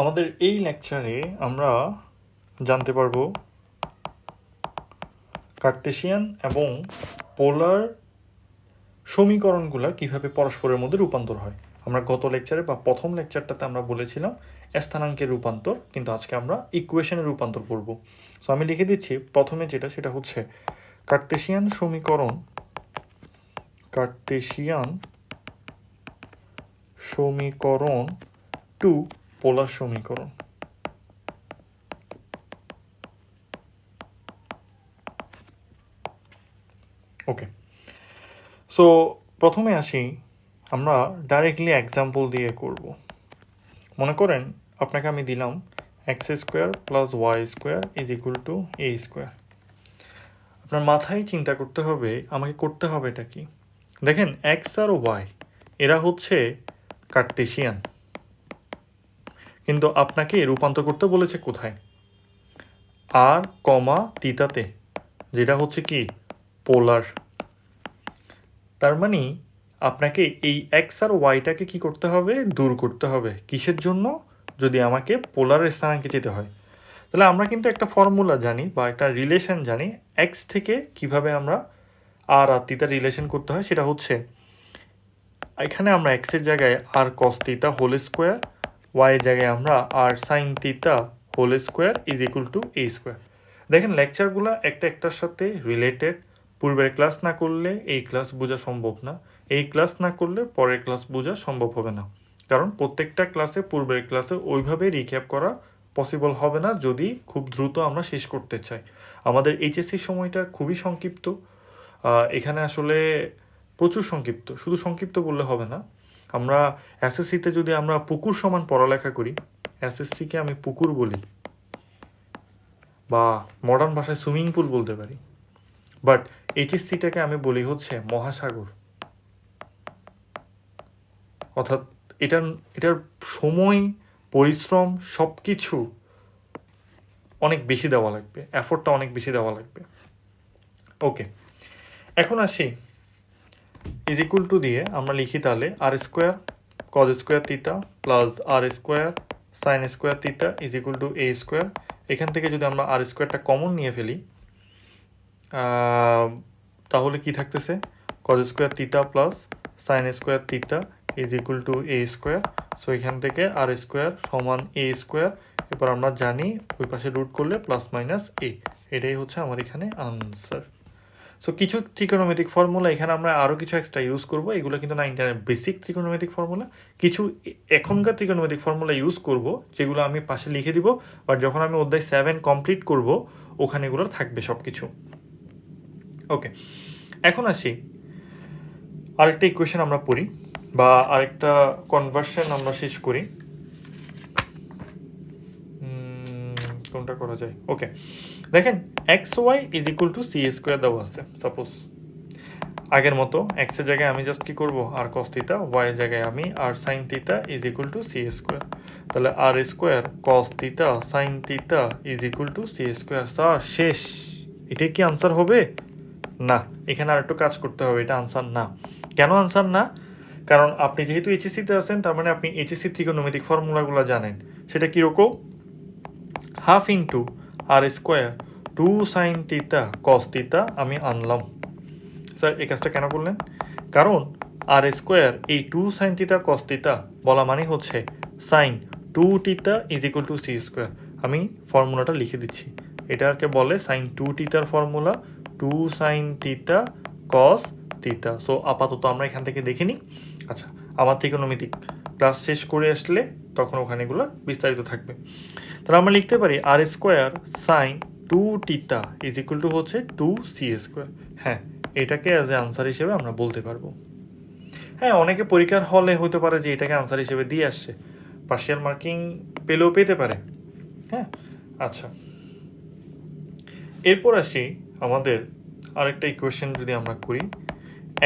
আমাদের এই লেকচারে আমরা জানতে পারব কার্টেশিয়ান এবং পোলার সমীকরণগুলো কীভাবে পরস্পরের মধ্যে রূপান্তর হয়। আমরা গত লেকচারে বা প্রথম লেকচারটাতে আমরা বলেছিলাম স্থানাঙ্কের রূপান্তর, কিন্তু আজকে আমরা ইকুয়েশনের রূপান্তর করব। সো আমি লিখে দিচ্ছি, প্রথমে যেটা, সেটা হচ্ছে কার্টেশিয়ান সমীকরণ কার্টেশিয়ান সমীকরণ টু পোলার সমীকরণ। ওকে সো প্রথমে আসি, আমরা ডাইরেক্টলি এক্সাম্পল দিয়ে করব। মনে করেন, আপনাকে আমি দিলাম X square plus Y square is equal to A square আপনার মাথায় চিন্তা করতে হবে, আমাকে করতে হবে এটা কি? দেখেন এক্স আর ওয়াই এরা হচ্ছে কার্টেশিয়ান কিন্তু আপনাকে রূপান্তর করতে বলেছে কোথায়? আর, কমা, তিতাতে, যেটা হচ্ছে কি? পোলার। তার মানে আপনাকে এই এক্স আর ওয়াইটাকে কি করতে হবে? দূর করতে হবে। কিসের জন্য? যদি আমাকে পোলার স্থানাঙ্কে যেতে হয়। তাহলে আমরা কিন্তু একটা ফর্মুলা জানি বা একটা রিলেশন জানি। এক্স থেকে কীভাবে আমরা আর আর তিতা রিলেশন করতে হয় সেটা হচ্ছে, এখানে আমরা এক্সের জায়গায় আর কস তিতা হোল স্কোয়ার ওয়াইয়ের জায়গায় আমরা R sine theta whole square is equal to A square দেখেন লেকচারগুলো একটা একটার সাথে রিলেটেড পূর্বের ক্লাস না করলে এই ক্লাস বোঝা সম্ভব না। এই ক্লাস না করলে পরের ক্লাস বোঝা সম্ভব হবে না। কারণ প্রত্যেকটা ক্লাসে পূর্বের ক্লাসে ওইভাবে রিক্যাপ করা পসিবল হবে না যদি খুব দ্রুত আমরা শেষ করতে চাই। আমাদের এইচএসসি সময়টা খুবই সংক্ষিপ্ত। এখানে আসলে প্রচুর সংক্ষিপ্ত। শুধু সংক্ষিপ্ত বললে হবে না। আমরা এসএসসিতে যদি আমরা পুকুর সমান পড়ালেখা করি এসএসসিকে আমি পুকুর বলি বা মডার্ন ভাষায় সুইমিং পুল বলতে পারি। বাট এইচএসসিটাকে আমি বলি হচ্ছে মহাসাগর। অর্থাৎ এটার এটার সময়, পরিশ্রম সব কিছু অনেক বেশি দেওয়া লাগবে। এফোর্টটা অনেক বেশি দেওয়া লাগবে। ওকে এখন আসি ইজ ইকুয়াল টু দিয়ে আমরা লিখি তাহলে R square cos square theta plus R square sine square theta is equal to A square এখান থেকে যদি আমরা আর স্কোয়ারটা কমন নিয়ে ফেলি তাহলে কি থাকতেছে? Cos square theta plus sine square theta is equal to A square so এখান থেকে আর স্কোয়ার সমান এ স্কোয়ার এরপর আমরা জানি ওই পাশে রুট করলে প্লাস মাইনাস এ এটাই হচ্ছে আমার এখানে আনসার সো কিছু ত্রিকোণমিতিক ফর্মুলা এখানে আমরা আরও কিছু এক্সট্রা ইউজ করব। এগুলো কিন্তু না ইন্টারনেট বেসিক ত্রিকোণমিতিক ফর্মুলা কিছু এখনকার ত্রিকোণমিতিক ফর্মুলা ইউজ করব, যেগুলো আমি পাশে লিখে দিব বাট যখন আমি অধ্যায় সেভেন কমপ্লিট করব, ওখানে এগুলো থাকবে সব কিছু ওকে এখন আসি। আরেকটা ইকুয়েশন আমরা পড়ি, বা আরেকটা কনভার্সন আমরা শেষ করি। কোনটা করা যায়? ওকে দেখেন X Y is equal to C square দেওয়া আছে সাপোজ আগের মতো এক্সের জায়গায় আমি জাস্ট কি করব? আর কস থিতা ওয়াই এর জায়গায় আমি R sine theta is equal to C square তাহলে R square cos theta sine theta is equal to C square sir, শেষ। এটাই কি আনসার হবে? না, এখানে আর একটু কাজ করতে হবে, এটা আনসার না। কেন আনসার না? কারণ আপনি যেহেতু এইচএসসিতে আছেন, তার মানে আপনি এইচএসসি ত্রিকোণমিতিক ফর্মুলাগুলো জানেন। সেটা কীরকম half into R square two sine theta cos theta আমি আনলাম। স্যার এই কাজটা কেন করলেন? কারণ আর স্কোয়ার এই two sine theta cos theta বলা মানে হচ্ছে sine two theta is equal to C square আমি ফর্মুলাটা লিখে দিচ্ছি। এটাকে বলে sine two টিতার formula two sine theta cos theta so আপাতত আমরা এখান থেকে দেখে নিই। আচ্ছা আমার ত্রিকোণমিতিক ক্লাস শেষ করে আসলে তখন ওখানে এগুলো বিস্তারিত থাকবে। তাহলে আমরা লিখতে পারি R square sine two theta is equal to হচ্ছে টু সি স্কোয়ার হ্যাঁ এটাকে অ্যাজ এ আনসার হিসেবে আমরা বলতে পারব। হ্যাঁ অনেকে পরীক্ষার হলে হতে পারে যে এটাকে আনসার হিসেবে দিয়ে আসছে। পার্শিয়াল মার্কিং পেলেও পেতে পারে। হ্যাঁ আচ্ছা। এরপর আসি আমাদের আরেকটা ইকুয়েশন যদি আমরা করি।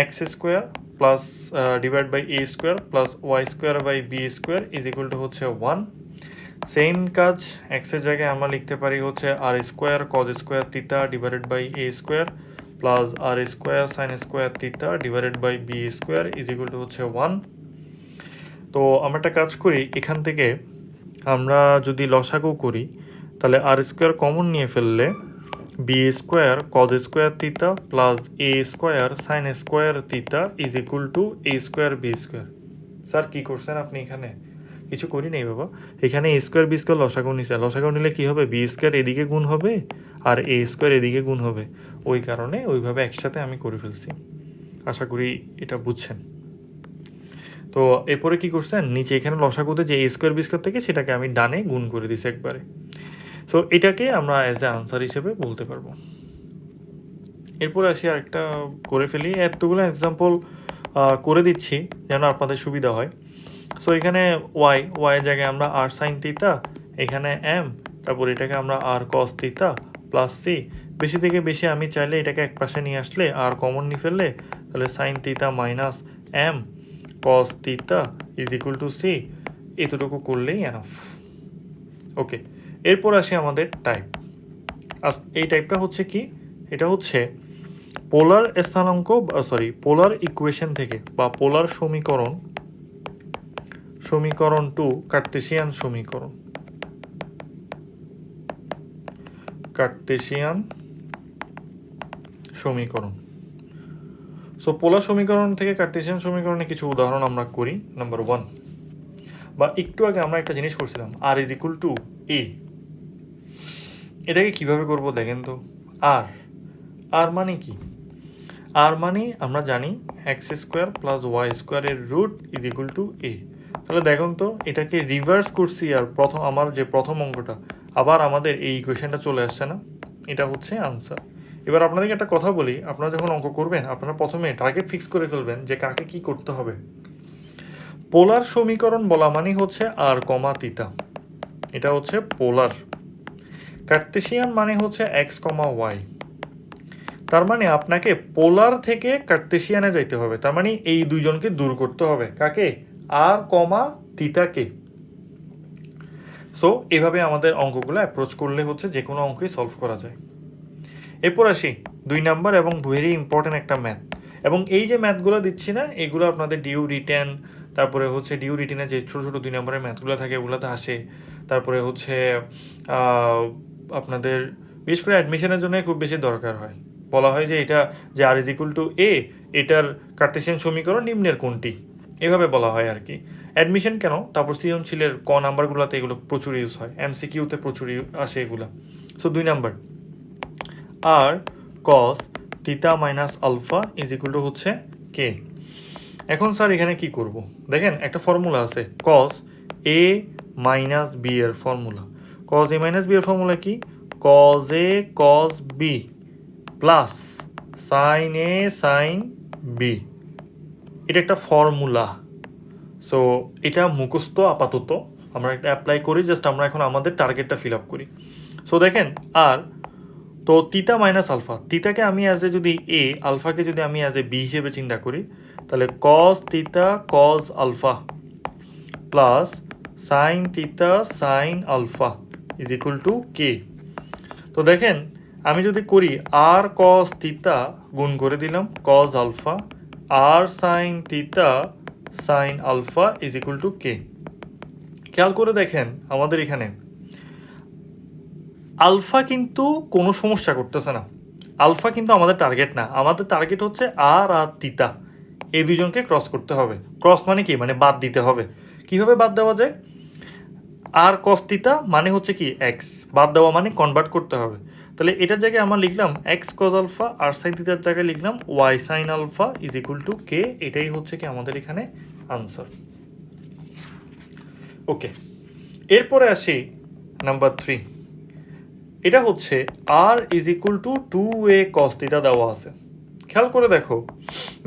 X square plus divide by A square plus Y square by B square is equal to হচ্ছে ওয়ান সেম কাজ এক্সের জায়গায় আমরা লিখতে পারি হচ্ছে R square cos square theta divided by A square plus R square sine square theta divided by B square is equal to হচ্ছে one তো আমরা একটা কাজ করি, এখান থেকে আমরা যদি লসাগু করি, তাহলে আর স্কোয়ার কমন নিয়ে ফেললে B square cos square theta plus A square sine square theta is equal to A square B square sir কী করছেন আপনি এখানে? কিছু করি নেই বাবা। এখানে এ স্কোয়ার বি স্কোয়ার লসাগু নিছে। লসাগু নিলে কী হবে? বি স্কোয়ার এদিকে গুণ হবে আর এ স্কোয়ার এদিকে গুণ হবে। ওই কারণে ওইভাবে একসাথে আমি করে ফেলছি। আশা করি এটা বুঝছেন। তো এরপরে কি করছেন? নিচে এখানে লসাগুতে যে এ স্কোয়ার বি স্কোয়ার থেকে সেটাকে আমি ডানে গুণ করে দিছি একবারে। সো এটাকে আমরা অ্যাজ এ আনসার হিসেবে বলতে পারব। এরপরে আসি আরেকটা করে ফেলি। এতগুলো এক্সাম্পল করে দিচ্ছি যেন আপনাদের সুবিধা হয়। সো এখানে ওয়াই ওয়াইয়ের জায়গায় আমরা আর সাইন তিতা এখানে এম তারপর এটাকে আমরা আর কস তিতা প্লাস সি বেশি থেকে বেশি আমি চাইলে এটাকে এক পাশে নিয়ে আসলে আর কমন নিয়ে ফেললে, তাহলে সাইন তিতা মাইনাস এম কস তিতা ইজ ইকুয়াল টু সি এতটুকু করলেই এনাফ ওকে এরপর আসি আমাদের টাইপ এই টাইপটা হচ্ছে কি? এটা হচ্ছে পোলার স্থানাঙ্ক সরি পোলার ইকুয়েশন থেকে বা পোলার সমীকরণ সমীকরণ টু কার্তেশিয়ান সমীকরণ। কার্তেশিয়ান সমীকরণ। সো পোলার সমীকরণ থেকে কার্তেশিয়ান সমীকরণে কিছু উদাহরণ আমরা করি নাম্বার ওয়ান বা একটু আগে আমরা একটা জিনিস করছিলাম R is equal to A এটাকে কীভাবে করব দেখেন তো? আর আর মানে কি? আর মানে আমরা জানি এক্স স্কোয়ার প্লাস ওয়াই স্কোয়ারের root is equal to A তাহলে দেখুন তো এটাকে রিভার্স করছি আর প্রথম আমার যে প্রথম অঙ্কটা, আবার আমাদের এই ইকুয়েশনটা চলে আসছে না? এটা হচ্ছে আনসার এবার আপনাদেরকে একটা কথা বলি, আপনারা যখন অঙ্ক করবেন, আপনারা প্রথমে টার্গেট ফিক্স করে ফেলবেন যে কাকে কি করতে হবে। পোলার সমীকরণ বলা মানে হচ্ছে আর কমা তিতা এটা হচ্ছে পোলার কার্তেশিয়ান মানে হচ্ছে এক্স কমা ওয়াই তার মানে আপনাকে পোলার থেকে কার্তেশিয়ানে যাইতে হবে। তার মানে এই দুইজনকে দূর করতে হবে। কাকে? আর কমা তিতাকে সো এভাবে আমাদের অঙ্কগুলো অ্যাপ্রোচ করলে হচ্ছে যে কোনো অঙ্কই সলভ করা যায়। এরপর আসি, দুই নাম্বার এবং ভেরি ইম্পর্টেন্ট একটা ম্যাথ এবং এই যে ম্যাথগুলো দিচ্ছি না, এগুলো আপনাদের ডিউ রিটেন তারপরে হচ্ছে ডিউ রিটেনে যে ছোটো ছোটো দুই নম্বরের ম্যাথগুলো থাকে, ওগুলোতে আসে। তারপরে হচ্ছে আপনাদের বিশেষ করে অ্যাডমিশনের জন্য খুব বেশি দরকার হয়। বলা হয় যে এটা, যে R is equal to A এটার কার্টেশিয়ান সমীকরণ নিম্নের কোনটি? এভাবে বলা হয় আর কি। অ্যাডমিশন কেন? তারপর সৃজনশীলের ক নাম্বারগুলোতে এগুলো প্রচুর ইউজ হয়। এমসিকিউতে প্রচুর আসে এগুলো। সো দুই number. R cos theta minus alpha is equal to হচ্ছে কে এখন স্যার, এখানে কি করব? দেখেন, একটা ফর্মুলা আছে। কস এ মাইনাস বি এর formula cos A minus B এর ফর্মুলা কি? Cos A cos B plus sine A sine B এটা একটা ফর্মুলা সো এটা মুখস্থ, আপাতত। আমরা একটা অ্যাপ্লাই করি জাস্ট আমরা এখন আমাদের টার্গেটটা ফিল আপ করি। সো দেখেন, আর, তো তিতা মাইনাস আলফা তিতাকে আমি অ্যাজ এ যদি এ আলফাকে যদি আমি অ্যাজ এ বি হিসেবে চিন্তা করি, তাহলে cos theta cos alpha plus sine theta sine alpha is equal to K তো দেখেন, আমি যদি করি আর কজ তিতা গুণ করে দিলাম cos alpha R sine theta sine alpha is equal to K খেয়াল করে দেখেন আমাদের এখানে। আলফা কিন্তু কোনো সমস্যা করতেছে না। আলফা কিন্তু আমাদের টার্গেট না। আমাদের টার্গেট হচ্ছে আর আর তিতা এই দুইজনকে ক্রস করতে হবে। ক্রস মানে কি? মানে বাদ দিতে হবে। কীভাবে বাদ দেওয়া যায়? আর কস তিতা মানে হচ্ছে কি? এক্স বাদ দেওয়া মানে কনভার্ট করতে হবে। তাহলে এটার জায়গায় আমরা লিখলাম এক্স কজ আলফা আর সাইন তিতার জায়গায় লিখলাম Y sine alpha is equal to K এটাই হচ্ছে কি আমাদের এখানে আনসার ওকে এরপরে আসি নাম্বার থ্রি এটা হচ্ছে R is equal to two A cos theta দেওয়া আছে। খেয়াল করে দেখো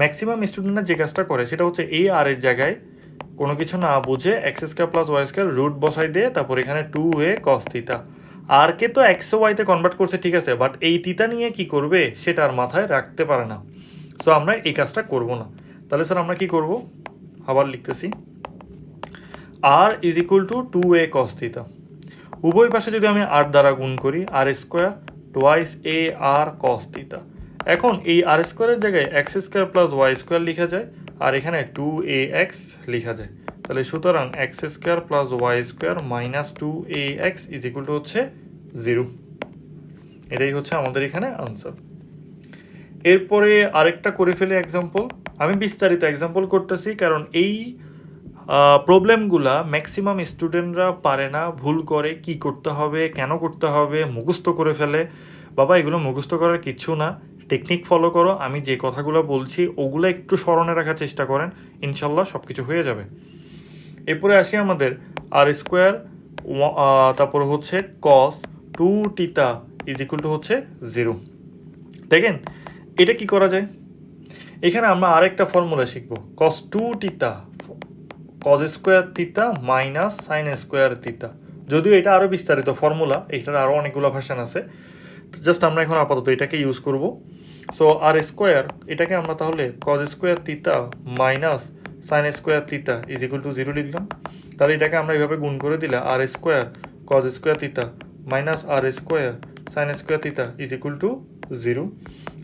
ম্যাক্সিমাম স্টুডেন্টরা যে কাজটা করে, সেটা হচ্ছে এই আর এর জায়গায় কোনো কিছু না বুঝে X square plus Y square root বসাই দিয়ে তারপর এখানে টু এ কস থিতা আর কে তো এক্স ওয়াইতে কনভার্ট করছে, ঠিক আছে বাট এই তিতা নিয়ে কি করবে, সেটা আর মাথায় রাখতে পারে না। সো আমরা এই কাজটা করব না। তাহলে স্যার আমরা কি করব? আবার লিখতেছি। R is equal to two A cos theta উভয় পাশে যদি আমি আর দ্বারা গুণ করি আর স্কোয়ার টোয়াইস এ আর কস থিতা এখন এই আর স্কোয়ারের জায়গায় X square plus Y square লেখা যায়, আর এখানে টু এ এক্স লেখা যায়। তাহলে সুতরাং X square plus Y square minus two A X is equal to হচ্ছে জিরো এটাই হচ্ছে আমাদের এখানে আনসার এরপরে আরেকটা করে ফেলে এক্সাম্পল আমি বিস্তারিত এক্সাম্পল করতেছি কারণ এই প্রবলেমগুলা ম্যাক্সিমাম স্টুডেন্টরা পারে না, ভুল করে কি করতে হবে, কেন করতে হবে, মুখস্থ করে ফেলে। বাবা, এগুলো মুখস্থ করার কিচ্ছু না। টেকনিক ফলো করো। আমি যে কথাগুলো বলছি, ওগুলো একটু স্মরণে রাখার চেষ্টা করেন। ইনশাল্লাহ সব কিছু হয়ে যাবে। এরপরে আসি আমাদের আর স্কোয়ার তারপর হচ্ছে cos two theta is equal to হচ্ছে জিরো দেখেন, এটা কি করা যায়? এখানে আমরা আরেকটা ফর্মুলা শিখব। Cos two theta cos square theta minus sine square theta যদিও এটা আরও বিস্তারিত ফর্মুলা এটার আরও অনেকগুলো ভার্সন আছে। জাস্ট আমরা এখন আপাতত এটাকে ইউজ করব। সো আর স্কোয়ার এটাকে আমরা তাহলে cos square theta minus sine square theta is equal to zero লিখলাম তাহলে এটাকে আমরা এইভাবে গুণ করে দিলে R square cos square theta minus R square sine square theta is equal to zero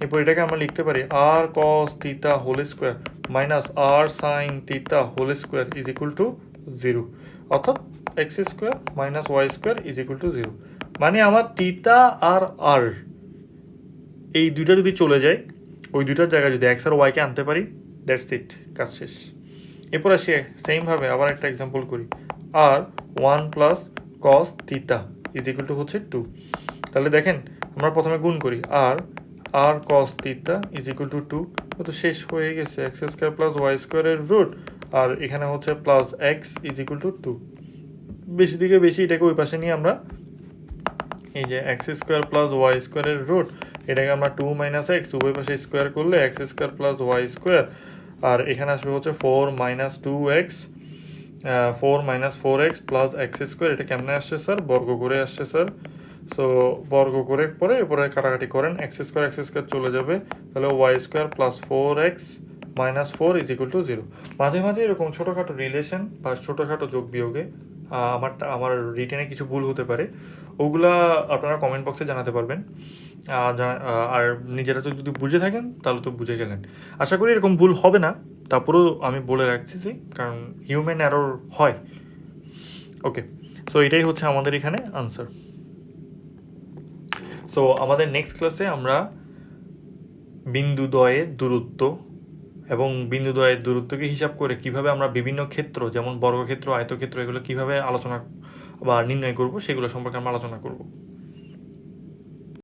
এরপর এটাকে আমরা লিখতে পারি R cos theta whole square minus R sine theta whole square is equal to zero অর্থাৎ X square minus Y square is equal to zero মানে আমার তিতা আর আর এই দুইটা যদি চলে যায়, ওই দুইটার জায়গায় যদি এক্স আর ওয়াইকে আনতে পারি দ্যাটস ইট কাজ শেষ। এরপর আসি সেমভাবে আবার একটা এক্সাম্পল করি। R one plus cos theta is equal to হচ্ছে টু তাহলে দেখেন, আমরা প্রথমে গুণ করি। আর R cos theta is equal to two তো শেষ হয়ে গেছে। এক্স স্কোয়ার প্লাস ওয়াই স্কোয়ারের রুট আর এখানে হচ্ছে plus X is equal to two বেশি দিকে বেশি এটাকে ওই পাশে নিয়ে আমরা এই যে এক্স স্কোয়ার প্লাস ওয়াই স্কোয়ারের রুট এটাকে আমরা টু মাইনাস এক্স উভয় পাশে স্কোয়ার করলে X square plus Y square আর এখানে আসবে হচ্ছে four minus two X four minus four X plus X square এটা কেমনে আসছে স্যার বর্গ করে আসছে স্যার সো বর্গ করে পরে এরপরে কাটাকাটি করেন এক্স স্কোয়ার এক্স স্কোয়ার চলে যাবে। তাহলে Y square plus four X minus four is equal to zero মাঝে মাঝে এরকম ছোটোখাটো রিলেশন বা ছোটোখাটো যোগ বিয়োগে আহ, আমারটা আমার রিটেনে কিছু ভুল হতে পারে। ওগুলা আপনারা কমেন্ট বক্সে জানাতে পারবেন। আর নিজেরা তো যদি বুঝে থাকেন, তাহলে তো বুঝে গেলেন। আশা করি এরকম ভুল হবে না, তারপরেও আমি বলে রাখছি কারণ হিউম্যান অ্যারোর হয়। ওকে সো এটাই হচ্ছে আমাদের এখানে আনসার সো আমাদের নেক্সট ক্লাসে আমরা বিন্দুদ্বয়ের দূরত্ব এবং বিন্দুদ্বয়ের দূরত্বকে হিসাব করে কীভাবে আমরা বিভিন্ন ক্ষেত্র, যেমন বর্গক্ষেত্র, আয়তক্ষেত্র, এগুলো কীভাবে আলোচনা বা নির্ণয় করব সেগুলো সম্পর্কে আমরা আলোচনা করব।